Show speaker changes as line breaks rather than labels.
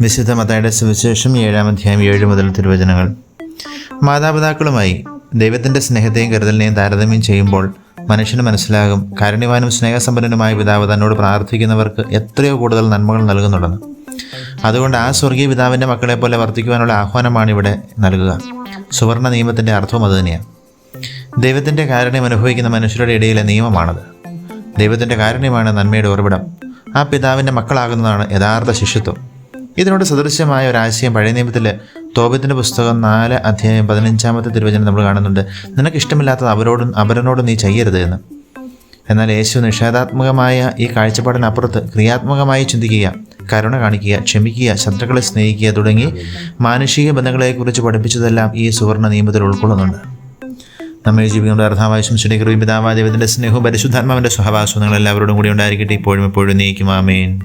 വിശുദ്ധ മതയുടെ സുവിശേഷം ഏഴാം അധ്യായം ഏഴ് മുതൽ തിരുവചനങ്ങൾ. മാതാപിതാക്കളുമായി ദൈവത്തിന്റെ സ്നേഹത്തെയും കരുതലിനെയും താരതമ്യം ചെയ്യുമ്പോൾ മനുഷ്യന് മനസ്സിലാകും കാരുണ്യവാനും സ്നേഹസമ്പന്നനുമായ പിതാവ് തന്നോട് പ്രാർത്ഥിക്കുന്നവർക്ക് എത്രയോ കൂടുതൽ നന്മകൾ നൽകുന്നുണ്ടെന്ന്. അതുകൊണ്ട് ആ സ്വർഗീയ പിതാവിന്റെ മക്കളെ പോലെ വർദ്ധിക്കുവാനുള്ള ആഹ്വാനമാണ് ഇവിടെ നൽകുക. സുവർണ നിയമത്തിന്റെ അർത്ഥവും അതുതന്നെയാണ് ദൈവത്തിന്റെ കാരണം അനുഭവിക്കുന്ന മനുഷ്യരുടെ ഇടയിലെ നിയമമാണത്. ദൈവത്തിന്റെ കാരുണ്യമാണ് നന്മയുടെ ഉറവിടം. ആ പിതാവിന്റെ മക്കളാകുന്നതാണ് യഥാർത്ഥ ശിഷ്യത്വം. ഇതിനോട് സദൃശ്യമായ ആശയം പഴയ നിയമത്തിൽ തോപത്തിന്റെ പുസ്തകം നാല് അധ്യായം പതിനഞ്ചാമത്തെ തിരുവചനം നമ്മൾ കാണുന്നുണ്ട്. നിനക്ക് ഇഷ്ടമില്ലാത്തത് അവരോടും അവരനോടും നീ ചെയ്യരുത് എന്ന്. എന്നാൽ യേശു നിഷേധാത്മകമായ ഈ കാഴ്ചപ്പാടിനപ്പുറത്ത് ക്രിയാത്മകമായി ചിന്തിക്കുക കരുണ കാണിക്കുക ക്ഷമിക്കുക ശത്രുക്കളെ സ്നേഹിക്കുക തുടങ്ങി മാനുഷിക ബന്ധങ്ങളെക്കുറിച്ച് പഠിപ്പിച്ചതെല്ലാം ഈ സുവർണ നിയമത്തിൽ ഉൾക്കൊള്ളുന്നുണ്ട്. നമ്മെ ജീവിക്കുന്ന അർത്ഥാവശ്യം ദൈവത്തിന്റെ സ്നേഹവും പരിശുദ്ധാത്മാവിന്റെ സഹവാസവും നിങ്ങൾ എല്ലാവരോടും കൂടി ഉണ്ടായിരിക്കട്ടെ. ഇപ്പോഴും എപ്പോഴും നീക്കും ആമേൻ.